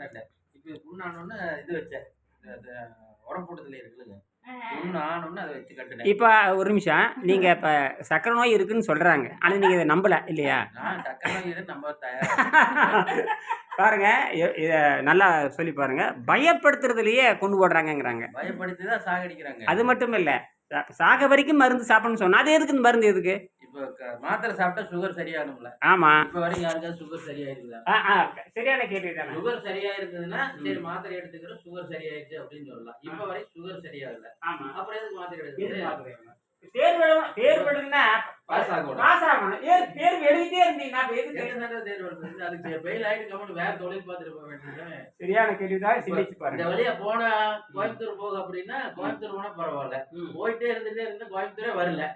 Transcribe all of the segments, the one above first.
பண்ணல இப்போ புண்ணானோன்னு இது வச்சேன். உரம் போட்டதுல இருக்குல்ல புண்ணு ஆனோன்னு அதை வச்சு கட்டுனேன். இப்போ ஒரு நிமிஷம். நீங்கள் இப்போ சக்கரை நோய் இருக்குன்னு சொல்கிறாங்க ஆனால் நீங்கள் இதை நம்பலை இல்லையா? நான் சக்கரை நோய் நம்ம தயார் பாருங்க இதை நல்லா சொல்லி பாருங்க. பயப்படுத்துறதுலயே கொண்டு போடுறாங்கங்கிறாங்க. பயப்படுத்தி தான் சாகடிக்கிறாங்க. அது மட்டும் இல்லை சாக வரைக்கும் மருந்து சாப்பிடணும்னு சொன்னா அது எதுக்கு இந்த மருந்து எதுக்கு? மாத்திரை சாப்பிட்டா சுகர் சரியாகணும்ல ஆமாம் இப்போ வரைக்கும் யாருக்காவது சுகர் சரியாயிருக்குதா? சரியான கேள்வி தானே. சுகர் சரியா இருக்குதுன்னா சரி மாத்திரை எடுத்துக்கிறோம் சுகர் சரியாயிருச்சு அப்படின்னு சொல்லலாம். இப்போ வரைக்கும் சுகர் சரியாகல. அப்புறம் எதுக்கு மாத்திரை எடுக்குது தேர்வு எழுதணும் தேர்வு எழுதுனா பாஸ் ஆகணும் பாஸ் ஆகணும் ஏன் தேர்வு எழுதிட்டே இருந்தீங்கன்னா எத்தனை தேர்வு எழுதுறது? அதுக்கு ஃபெயில் ஆயிட்டு கம்முனு வேற தொழில் பார்த்துட்டு போக வேண்டியது. சரியான கேள்விதான். சிந்திச்சு இந்த பாருங்க வழியா போனா கோயம்புத்தூர் போக அப்படின்னா கோயம்புத்தூர் போனா பரவாயில்ல. போயிட்டே இருந்துட்டே இருந்து கோயம்புத்தூரே வரல.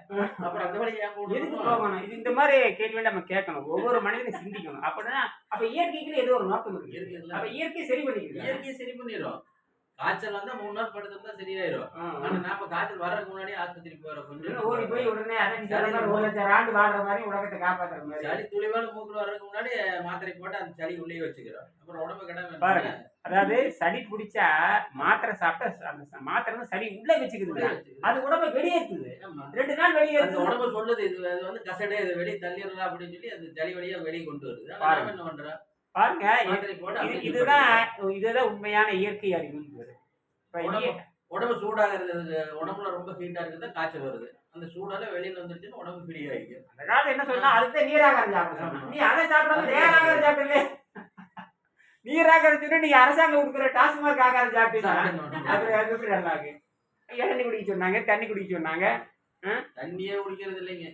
அப்புறம் அந்த வழி ஏன் போகணும்? இது இந்த மாதிரி கேள்வி நம்ம கேட்கணும். ஒவ்வொரு மனிதனும் சிந்திக்கணும். அப்படின்னா அப்ப இயற்கைக்கு ஏதோ ஒரு நோக்கம் இருக்கு. அப்ப இயற்கை சரி பண்ணிக்கிறது இயற்கையை சரி பண்ணிடும் காய்ச்சல் வந்தா மூணு நாள் படுத்திருந்தா சரியாயிரும். ஆனா நாம காய்ச்சல் வர்றதுக்கு முன்னாடி ஆஸ்பத்திரிக்கு போறோம் கொஞ்சம் ஓடி போய் உடனே ஒரு லட்சம் ஆண்டு வாழ்ற மாதிரி உலகத்தை காப்பாத்துற மாதிரி. சளி துளிவான மூக்குல வர்றதுக்கு முன்னாடி மாத்திரை போட்டு அந்த சளி உள்ளே வச்சுக்கிறோம். அப்புறம் உடம்பு கிடாம. அதாவது சளி பிடிச்சா மாத்திரை சாப்பிட்டா அந்த மாத்திரை வந்து சளி உள்ள வச்சுக்குது. அது உடம்ப வெளியேற்றுது. ரெண்டு நாள் அந்த வெளியேற்றுது உடம்பு சொல்லுது இது வந்து கசடே இது வெளியே தள்ளிடலாம் அப்படின்னு சொல்லி அது சளி வழியா வெளியே கொண்டு வருது. என்ன பண்றோம்? பாருங்க இதுதான் இதுதான் உண்மையான இயற்கை. இப்ப உடம்பு சூடாகிறது இது உடம்புல ரொம்ப ஹீட்டா இருக்குது காய்ச்சல் வருது. அந்த சூடால வெளியில வந்துருச்சுன்னா உடம்பு ஃப்ரீ ஆயிக்கும் அந்த காலத்துல என்ன சொன்னா அதுக்கு நீராகாரம் சாப்பிட சொன்னா நீ அதை சாப்பிடாம நேராகாரம் சாப்பிடல நீராகாரம் சொன்னா நீ அரசாங்கம் கொடுக்குற டாஸ்மாக் ஆகாரம் சாப்பிட்டீங்கன்னா அது எப்படி நல்லா இருக்கு? இளநீ குடிக்க சொன்னாங்க தண்ணி குடிக்க சொன்னாங்க. தண்ணியே குடிக்கிறது இல்லைங்க.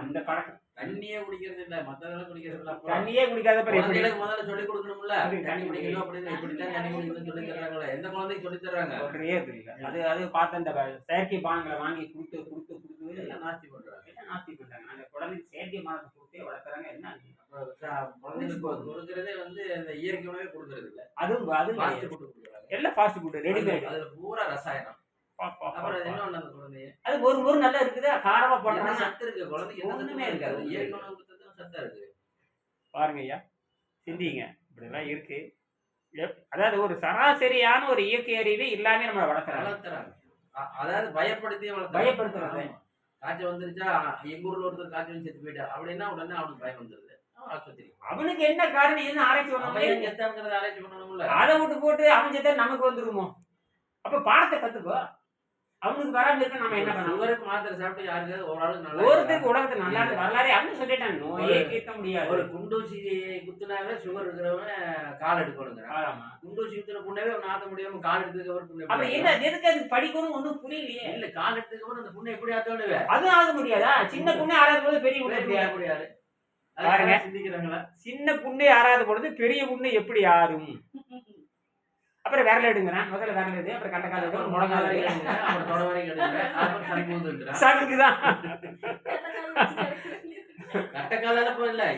அந்த பழக்கம். தண்ணியே குடிக்கிறது இல்ல மத்ததெல்லாம் குடிக்கிறது இல்ல. தண்ணியே குடிக்காத குழந்தைகளுக்கு முதல்ல சொல்லி கொடுக்கணும்ல. அப்படி தண்ணி குடிக்கணும் அப்படின்னு இப்படித்தான் தண்ணி குடிக்கணும்னு சொல்லி தர்றாங்களே. எந்த குழந்தைக்கு சொல்லி தர்றாங்க? சொல்றதே தெரியல. அது அது பார்த்து அந்த செயற்கை பானங்களை வாங்கி கொடுத்து கொடுத்து கொடுத்து எல்லாம் நாஸ்தி பண்றாங்க எல்லாம் நாஸ்தி பண்றாங்க அந்த குழந்தைக்கு செயற்கை பானத்தை கொடுத்தே வளர்க்குறாங்க. என்ன குழந்தைகளுக்கு கொடுக்கறதே வந்து இந்த இயற்கை உணவே கொடுக்கறது இல்ல. அதுவும் அது ஃபாஸ்ட் ஃபுட் கொடுக்குறாங்க எல்லாம் ஃபாஸ்ட் ஃபுட் ரெடிமேட் அதுல பூரா ரசாயனம். அது என்ன ஒண்ணு அந்த குழந்தைய? அது ஒரு ஒரு நல்லா இருக்குது? காரமா போட்டோம்னா சத்து இருக்கு? குழந்தைக்கு ஒண்ணுமே இருக்காது. இயற்கை உணவு கொடுத்தது சத்தா இருக்கு. பாருங்க ஐயா. சிந்திங்க. இப்படிலாம் இருக்கு. அதாவது ஒரு சராசரியான ஒரு இயற்கை அறிவு எல்லாமே நம்ம வளர்க்குறாங்க வளர்த்துறாங்க. அதாவது பயப்படுத்தி. ஆமா. காய்ச்சல் வந்துருச்சா? எங்க ஊர்ல ஒருத்தர் காய்ச்சல் செத்து போயிட்டா அப்படின்னா உடனே அவனுக்கு பயம் வந்துருது. அவனுக்கு என்ன காரணம்? என்ன ஆராய்ச்சி பண்ணணும் செத்தாங்கிறத ஆராய்ச்சி பண்ணணும்ல? அதை விட்டு போட்டு அவன் செத்தா நமக்கு வந்துருமோ? அப்ப பாடத்தை கத்துக்கோ. அவனுக்கு வராம இருக்க நம்ம என்ன பண்ணணும்? சுகருக்கு மாத்திரை சாப்பிட்டு யாருக்காவது ஆளுக்கு நல்லா ஒருத்தருக்கு உலகத்துல நல்லா வரலாறே அப்படின்னு சொல்லிட்டான் நோயே தீர்க்க முடியாது. ஒரு குண்டூசி குத்துனாவே சுகர் இருக்கிறவன் கால் எடுக்கணுங்கிறான் ஆமா. குண்டூசி குத்துன புண்ணவே ஆத்த முடியாம கால் எடுத்ததுக்கு அப்புறம் புண்ணை அப்ப எப்படி என்ன? எதுக்கு அது படிக்கணும் ஒண்ணும் புரியலையே? இல்ல கால் எடுத்ததுக்கு அப்புறம் அந்த புண்ணை எப்படி ஆத்தோடுவே அது ஆக முடியாதா? சின்ன புண்ணே ஆறாத போது பெரிய புண்ணு எப்படி ஆகும்? முடியாது. சிந்திக்கிறாங்களா? சின்ன புண்ணே ஆறாத பொழுது பெரிய புண்ணு எப்படி ஆறும் அப்புறம் விரல் எடுங்கிறான் முதல்ல விரல் எடு அப்புறம் கண்ட கால எடு. எடுங்க, கட்டக்காலால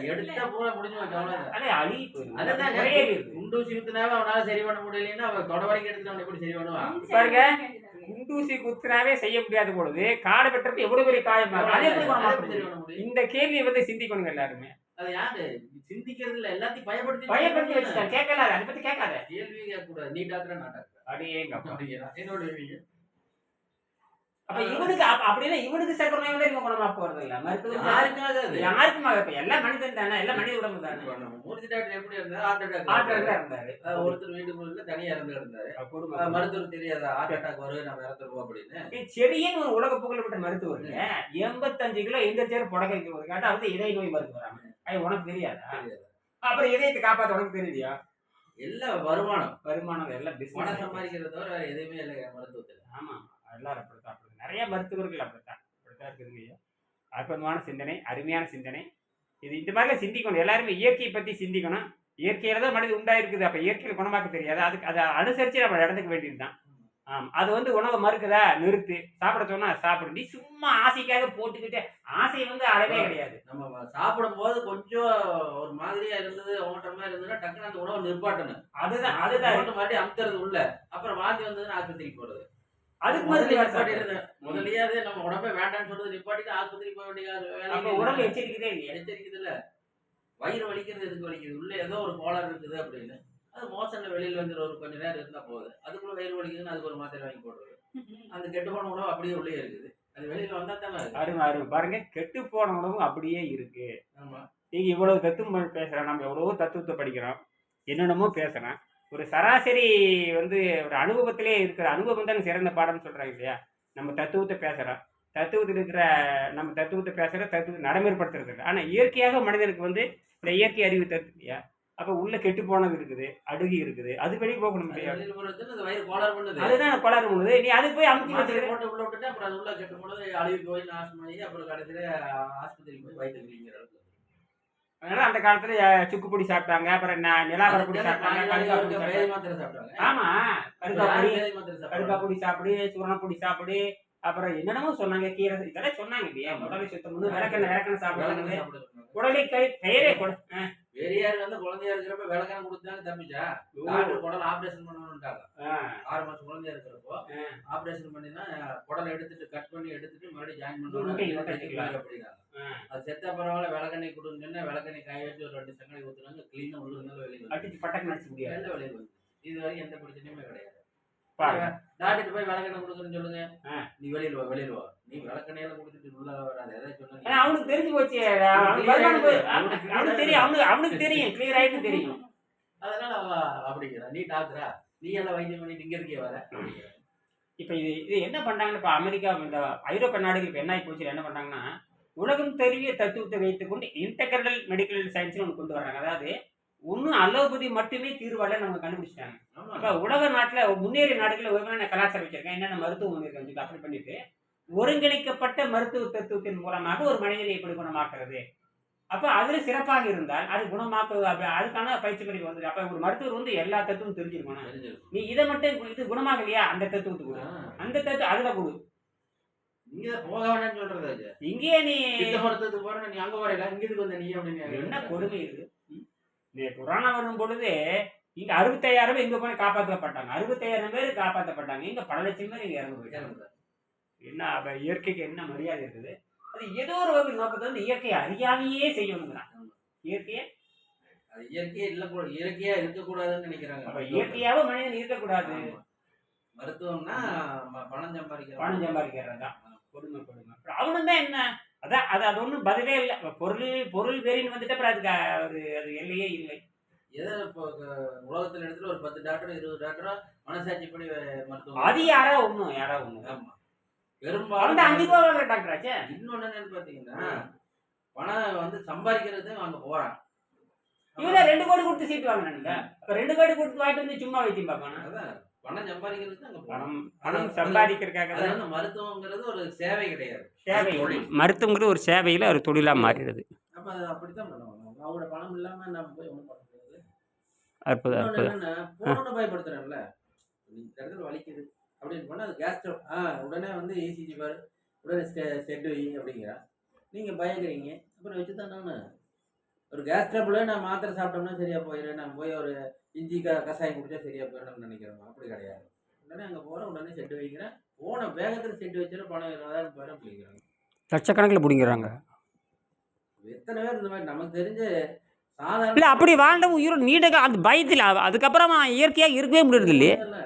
எடுத்தா பூரா முடிஞ்சு அழி. அதுதான் இது. குண்டூசி குத்துனாவே அவனால சரி பண்ண முடியலைன்னா அவன் தொட வரைக்கும் எடுத்து அவன் எப்படி சரி பண்ணுவான் பாருங்க. குண்டூசி குத்துனாவே செய்ய முடியாத பொழுது காடு வெட்டுறது எவ்வளவு பெரிய காயம் அது இந்த கேள்வியை வந்து சிந்திக்கணும் எல்லாருமே அது யாரு சிந்திக்கிறது இல்ல எல்லாத்தையும் பயப்படுத்தி பயப்படுத்தி வச்சுட்டாங்க கேட்கல அதை பத்தி கேட்காத. கேள்வி கேட்க கூடாது நீ டாக்டர் நான் டாக்டர்? அப்படிங்கிறான் என்னோட. அப்ப இவனுக்கு அப்ப அப்படின்னா இவனுக்கு சக்கர நோய் வந்து இவங்க குணமா போறது இல்ல. மருத்துவம் யாருக்கும் ஆகாது யாருக்கும் ஆக- இப்ப எல்லா மனிதன் தானே. எல்லாம் மனித உடம்பு தானே. மூர்த்தி டாக்டர் எப்படி இருந்தாரு? ஹார்ட் அட்டாக் இருந்தாரு. அஹ் ஒருத்தர் வீட்டுக்குள்ள தனியா இறந்து கிடந்தாரு அஹ் குடும்பம் மருத்துவர் தெரியாதா? ஹார்ட் அட்டாக் வரும் நம்ம இறந்துருவோம் அப்படின்னு. செடியன் ஒரு உலக புகழ்பெற்ற மருத்துவருங்க எண்பத்தஞ்சு கிலோ எந்திரிச்சாரு புடகைக்கு ஒரு கேட்டா வந்து இதய நோய் மருந்து அது உனக்கு தெரியாதா. அப்புறம் இதயத்தை காப்பாத்த உனக்கு தெரியுதியா? எல்லாம் வருமானம். வருமானம் எல்லாம் பிசினஸ் சம்பாதிக்கிறத தவிர எதுவுமே இல்லை மருத்துவத்துல. ஆமா எல்லாரும் அப்படித்தான் அப்படி நிறைய மருத்துவர்கள் அப்படித்தான் அப்படித்தான் இருக்குதுங்க ஐயா அற்புதமான சிந்தனை அருமையான சிந்தனை. இது இந்த மாதிரிலாம் சிந்திக்கணும். எல்லாருமே இயற்கையை பத்தி சிந்திக்கணும். இயற்கையில தான் மனிதன் உண்டாயிருக்குது. அப்ப இயற்கையில குணமாக்க தெரியாது. அதுக்கு அதை அனுசரிச்சு நம்ம நடந்துக்க வேண்டியதுதான். ஆம் அது வந்து உணவை மறுக்குதா? நிறுத்து. சாப்பிட சொன்னா சாப்பிடு நீ சும்மா ஆசைக்காக போட்டுக்கிட்டு ஆசை வந்து அளவே கிடையாது. நம்ம சாப்பிடும் போது கொஞ்சம் ஒரு மாதிரியா இருந்தது ஓட்டமா இருந்ததுன்னா டக்குனு அந்த உணவை நிற்பாட்டணும் அதுதான் அதுதான். மறுபடியும் அமுத்துறது உள்ள. அப்புறம் வாந்தி வந்ததுன்னா ஆஸ்பத்திரிக்கு போறது. அதுக்கு முதல்ல மருந்து நிப்பாட்டி சாப்பிடு. இருந்தேன் முதலியாவது நம்ம உடம்பே வேண்டாம்னு சொல்றது நிப்பாட்டிட்டு ஆஸ்பத்திரிக்கு போக வேண்டிய உடம்பு எச்சரிக்கைதே இல்லையா? எச்சரிக்குது இல்ல. வயிறு வலிக்கிறது எதுக்கு வலிக்குது? உள்ள ஏதோ ஒரு கோளாறு இருக்குது அப்படின்னு. அது மோசம்ல வெளியில வந்து ஒரு கொஞ்ச நேரம் இருந்தா போகுது அதுக்குள்ள வயிறு வலிக்குதுன்னு அதுக்கு ஒரு மாத்திரை வாங்கி போடுறது. அந்த கெட்டு போன உணவு அப்படியே உள்ளே இருக்குது. அது வெளியில வந்தா தானே அருமை அருமை. பாருங்க கெட்டு போன உணவும் அப்படியே இருக்கு. ஆமா. நீங்க இவ்வளவு தத்துவம் பேசுறோம் நம்ம எவ்வளவோ தத்துவத்தை படிக்கிறோம். என்னென்னமோ பேசுறோம் ஒரு சராசரி வந்து ஒரு அனுபவத்திலே இருக்கிற அனுபவம் தான் சிறந்த பாடம்னு சொல்றாங்க இல்லையா? நம்ம தத்துவத்தை பேசுறோம் தத்துவத்தில் இருக்கிற நம்ம தத்துவத்தை பேசுற தத்துவத்தை நடைமுறைப்படுத்துறது இல்லை ஆனா இயற்கையாக மனிதனுக்கு வந்து இந்த இயற்கை அறிவு தத்து இல்லையா? அப்ப உள்ள கெட்டு போனது இருக்குது அடுகி இருக்குது. அது வெளியே போகணும் அது அதுதான் கொளாறு பண்ணுது. நீ அதுக்கு போய் அமுக்கி வச்சுக்கிற. போட்டு உள்ள விட்டுட்டு அப்புறம் அது உள்ள கெட்டு போனது அழுகி போய் நாசமாகி அப்புறம் கடைசியில ஆஸ்பத்திரிக்கு போய் வயிற்று கிளிங்கிற அளவுக்கு. அதனால அந்த காலத்துல சுக்கு பொடி சாப்பிட்டாங்க. அப்புறம் நிலாவர பொடி சாப்பிட்டாங்க. பொடி சாப்பிட்டாங்க. ஆமா. கடுக்கா பொடி சாப்பிட்டாங்க. பொடி சாப்பிடு சூரண பொடி சாப்பிடு. அப்புறம் என்னென்னமோ சொன்னாங்க கீரை இதெல்லாம் சொன்னாங்க இல்லையா உடலை சுத்தம் பண்ணு விளக்கெண்ணெய் விளக்கெண்ணெய் சாப்பிடுறாங்க உடலை கை பெயரே கொடு. பெரியார் வந்து குழந்தையா இருக்கிறப்ப விளக்கெண்ணெய் கொடுத்தாங்க தப்பிச்சா டாக்டர் குடல் ஆபரேஷன் பண்ணணும்ட்டாங்க. ஆறு மாசம் குழந்தையா இருக்கிறப்போ. ஆபரேஷன் பண்ணினா குடலை எடுத்துட்டு கட் பண்ணி எடுத்துட்டு மறுபடியும் ஜாயின் உருண்டைக்கலாம். அப்படின்னாங்க. அது செத்தா பரவாயில்ல விளக்கெண்ணெய் கொடுங்கன்னா விளக்கெண்ணெய் காய வச்சு ஒரு ரெண்டு சங்கடை ஊத்துனாங்க. கிளீனா உள்ள இருந்தாலும் வந்து அடிச்சு பட்டக்கு நடிச்சு முடியாது. வெளியில வந்து இது வரைக்கும் எந்த பிரச்சனையுமே கிடையாது. டாக்டர் போய் விளக்கெண்ணெய் கொடுக்குறேன்னு சொல்லுங்க. நீ வெளியில வா வெளியில வா. நீ விளக்கெண்ணெயில கொடுத்துட்டு உள்ள வராது. சொன்னா ஏன்னா அவனுக்கு தெரிஞ்சு போச்சு. அவனுக்கு தெரியும். அவனுக்கு அவனுக்கு தெரியும். கிளியர் ஆயிட்டு தெரியும். அதனால அவ அப்படிங்கிறா. நீ டாக்டரா? நீ எல்லாம் வைத்தியம் பண்ணிட்டு இங்க இருக்கே வர. இப்போ இது இது என்ன பண்ணாங்கன்னு இப்போ அமெரிக்கா இந்த ஐரோப்பிய நாடுகள் இப்போ என்ன ஆகி போச்சு என்ன பண்ணாங்கன்னா உலகம் தெரிய தத்துவத்தை வைத்துக்கொண்டு இன்டெகிரல் மெடிக்கல் சயின்ஸ்னு ஒன்று கொண்டு வர்றாங்க. அதாவது ஒன்றும் அலோபதி மட்டுமே தீர்வால நம்ம கண்டுபிடிச்சிட்டாங்க. அப்போ உலக நாட்டில் முன்னேறிய நாடுகளில் ஒருங்கிணைந்த கலாச்சாரம் வச்சிருக்கேன் என்னென்ன மருத்துவம் இருக்கு கொஞ்சம் அப்படி பண்ணிட்டு ஒருங்கிணைக்கப்பட்ட மருத்துவ தத்துவத்தின் மூலமாக ஒரு மனிதனை எப்படி குணமாக்குறது அப்போ அதில் சிறப்பாக இருந்தால் அது குணமாக்குவது அப்படி அதுக்கான பயிற்சி படிப்பு வந்துருக்கு அப்போ ஒரு மருத்துவர் வந்து எல்லா தத்துவம் தெரிஞ்சிருக்கணும். நீ இதை மட்டும் இது குணமாகலையா அந்த தத்துவத்துக்கு கொடு. அந்த தத்துவம் அதுல கொடு தான் போக வேண்டாம்னு சொல்றது அது. இங்கேயே நீ மருத்துவத்துக்கு போறேன் நீ அங்க வரையில இங்க இதுக்கு வந்த நீ அப்படின்னு என்ன கொடுமை? நீ கொரோனா வரும் பொழுது இங்க அறுபத்தையாயிரம் பேர் இங்க போய் காப்பாற்றப்பட்டாங்க அறுபத்தையாயிரம் பேர் காப்பாற்றப்பட்டாங்க இங்க பல லட்சம் பேர் இங்க இறந்து போயிட்டாங்க என்ன அப்ப இயற்கைக்கு என்ன மரியாதை இருக்குது? அது ஏதோ ஒரு வகை நோக்கத்தை வந்து இயற்கையை அறியாமையே செய்யணுங்கிறான் இயற்கையை? அது இயற்கையே இல்ல கூட இயற்கையா இருக்கக்கூடாதுன்னு நினைக்கிறாங்க. அப்ப இயற்கையாவே மனிதன் இருக்கக்கூடாது. மருத்துவம்னா பணம் சம்பாதிக்கிற பணம் சம்பாதிக்கிறது தான். கொடுமை அப்புறம் அவனும் தான் என்ன? அதான் அது அது ஒன்றும் பதிலே இல்லை. பொருள் பொருள் வெறின்னு வந்துட்டு அப்புறம் அதுக்கு ஒரு அது எல்லையே இல்லை. ஏதோ இப்போ உலகத்துல இடத்துல ஒரு பத்து டாக்டர் இருபது டாக்டரோ மனசாட்சிப்படி வே- மருத்துவம் அது யாரா ஒன்றும் யாரா ஒன்று ஆமா. அந்த பெரும்பாலும் அஞ்சு ரூபா வாங்குற டாக்டர் ஆச்சே. இன்னொன்னு என்னன்னு பாத்தீங்கன்னா பணம் வந்து சம்பாதிக்கிறது அங்க போறான். இவங்க ரெண்டு கோடி கொடுத்து சீட் வாங்கினாங்க அப்ப ரெண்டு கோடி கொடுத்து வாங்கிட்டு வந்து சும்மா வைத்தியம் பார்ப்பானா? அதான். பணம் சம்பாதிக்கிறது பணம். பணம் சம்பாதிக்கிறதுக்காக வந்து மருத்துவங்கிறது ஒரு சேவை கிடையாது. சேவை. மருத்துவங்கிறது ஒரு சேவையில் ஒரு தொழிலாக மாறிடுது. அப்ப அது அப்படித்தான் பண்ணுவாங்க. அவங்களோட பணம் இல்லாம நம்ம போய் ஒண்ணும் பண்ண முடியாது. அற்புதம் பயப்படுத்துறேன்ல இந்த இடத்துல வலிக்குது அப்படின்னு பண்ணா அது கேஸ் ஆ உடனே வந்து இசிஜி பாரு. உடனே செட் வை அப்படிங்கிறா நீங்க பயக்கிறீங்க அப்புறம் வச்சு தான் நான் ஒரு கேஸ் ட்ரபிளே நான் மாத்திரை சாப்பிட்டோம்னா சரியா போயிடும் நான் போய் ஒரு இஞ்சி க கஷாயம் குடிச்சா சரியா போயிடும்னு நினைக்கிறேன் அப்படி கிடையாது. உடனே அங்க போறேன் உடனே செட்டு வைக்கிறேன். போன வேகத்துல செட்டு வச்சுட்டு பணம் இருபதாயிரம் போயிடும் போய்க்கிறாங்க லட்சக்கணக்கில் பிடிங்கிறாங்க. எத்தனை பேர் இந்த மாதிரி நமக்கு தெரிஞ்ச சாதாரண இல்லை அப்படி வாழ்ந்த உயிரோடு நீண்ட அந்த பயத்தில் அதுக்கப்புறமா இயற்கையாக இருக்கவே முடியறது இல்லையே இல்ல.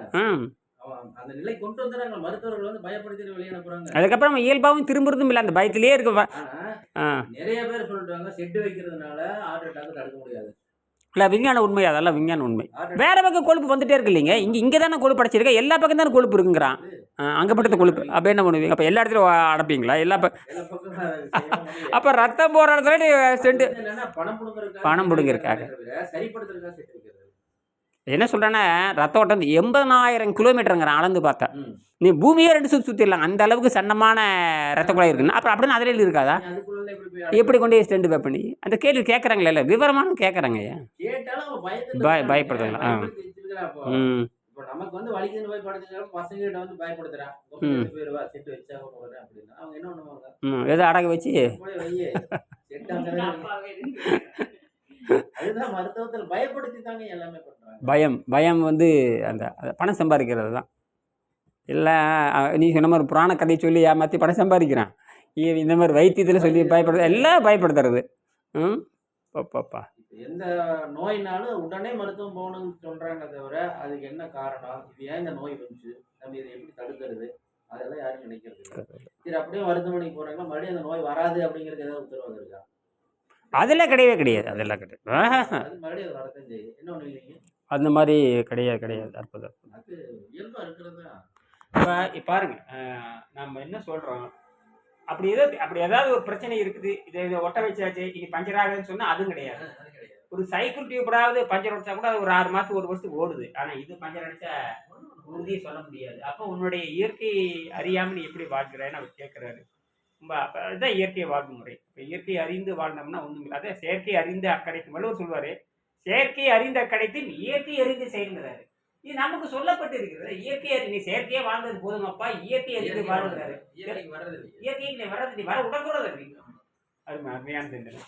அந்த நிலை கொண்டு வந்துடுறாங்க மருத்துவர்கள் வந்து பயப்படுத்திட்டு வெளியே அனுப்புறாங்க. அதுக்கப்புறம் இயல்பாகவும் திரும்புறதும் இல்லை அந்த பயத்திலே இருக்க நிறைய பேர் சொல்றாங்க செட்டு வைக்கிறதுனால ஹார்ட் அட்டாக் தடுக்க முடியாது. இல்லை விஞ்ஞான உண்மை அதெல்லாம் விஞ்ஞான உண்மை. வேற பக்கம் கொழுப்பு வந்துட்டே இருக்கு இல்லைங்க. இங்கே இங்கே தானே கொழுப்பு அடைச்சிருக்க. எல்லா பக்கம் தானே கொழுப்பு இருக்குங்கிறான். அங்கே மட்டும் கொழுப்பு. அப்போ என்ன பண்ணுவீங்க? அப்போ எல்லா இடத்துலையும் அடைப்பீங்களா? எல்லா. அப்போ ரத்தம் போகிற இடத்துல நீ செண்டு பணம். தவிர சரிப்படுத்துறதுக்காக என்ன சொல்கிறேன்னா ரத்த ஓட்டம் எண்பதனாயிரம் கிலோமீட்டருங்கிறான் அளந்து பார்த்தா. ம். நீ பூமியே ரெண்டு சுற்றி சுற்றிடலாம் அந்த அளவுக்கு சன்னமான ரத்த குழாய் இருக்குன்னு அப்புறம் அப்படின்னா அதில் இருக்காதா? எப்படி கொண்டு போய் ஸ்டெண்டு பே பண்ணி? அந்த கேள்வி கேட்குறாங்களே இல்லை விவரமான கேட்குறாங்க ஐயா பய-. பயப்படுறாங்களா? ஆ. ம். நமக்கு வந்து வலிக்குதுன்னு போய் படுத்துக்கிற பசங்க கிட்ட வந்து பயப்படுத்துறான் ம். போயிருவா செட்டு வச்சா போறேன் அப்படின்னா. அவங்க என்ன பண்ணுவாங்க? ம். எதோ அடக வச்சு. பயம் பயம் வந்து அந்த பணம் சம்பாதிக்கிறது தான் இல்லை நீ சொன்ன மாதிரி புராண கதையை சொல்லி ஏமாற்றி பணம் சம்பாதிக்கிறான். இந்த மாதிரி வைத்தியத்தில் சொல்லி பயப்படுறது எல்லாம் பயப்படுத்துறது. ம்? பாப்பா எந்த நோயினாலும் உடனே மருத்துவம் போகணும்னு சொல்றாங்க தவிர அதுக்கு என்ன காரணம்? இது ஏன் இந்த நோய் வந்துச்சு? நம்ம இதை எப்படி தடுக்கிறது? அதெல்லாம் யாரும் நினைக்கிறது சரி அப்படியே மருத்துவமனைக்கு போறாங்க. மறுபடியும் அந்த நோய் வராது அப்படிங்கிறது ஏதாவது உத்தரவாதம் இருக்கா அதெல்லாம் கிடையவே கிடையாது. அதெல்லாம் கிடையாது அந்த மாதிரி கிடையாது கிடையாது. அற்புதம். இப்போ பாருங்க. நம்ம என்ன சொல்கிறோம் அப்படி ஏதோ அப்படி ஏதாவது ஒரு பிரச்சனை இருக்குது. இதை இதை ஒட்ட வச்சாச்சு. இனி பஞ்சர் ஆகுதுன்னு சொன்னால் அதுவும் கிடையாது. ஒரு சைக்கிள் டியூப்டாவது பஞ்சர் அடிச்சா கூட அது ஒரு ஆறு மாதத்துக்கு ஒரு வருஷத்துக்கு ஓடுது. ஆனால் இது பஞ்சர் அடிச்சா உறுதியை சொல்ல முடியாது. அப்போ உன்னுடைய இயற்கை அறியாமல் நீ எப்படி வாழ்கிறேன்னு அவர் கேட்குறாரு ரொம்ப அதுதான் இயற்கை வாழ்வு முறை இப்போ இயற்கை அறிந்து வாழ்ந்தோம்னா ஒன்றும் இல்லை. அதே செயற்கை அறிந்து அக்கடைத்து வள்ளுவர் சொல்வார் செயற்கை அறிந்த அக்கடைத்து இயற்கை அறிந்து செயல்கிறாரு. இது நமக்கு சொல்லப்பட்டு இருக்கிறது. இயற்கை அறி நீ செயற்கையே வாழ்ந்தது போதுமப்பா இயற்கை அறிந்து வாழ்கிறாரு. இயற்கைக்கு வர்றது இயற்கைக்கு நீ வர்றது நீ வர விடக்கூடாது அருமை அருமையான சிந்தனை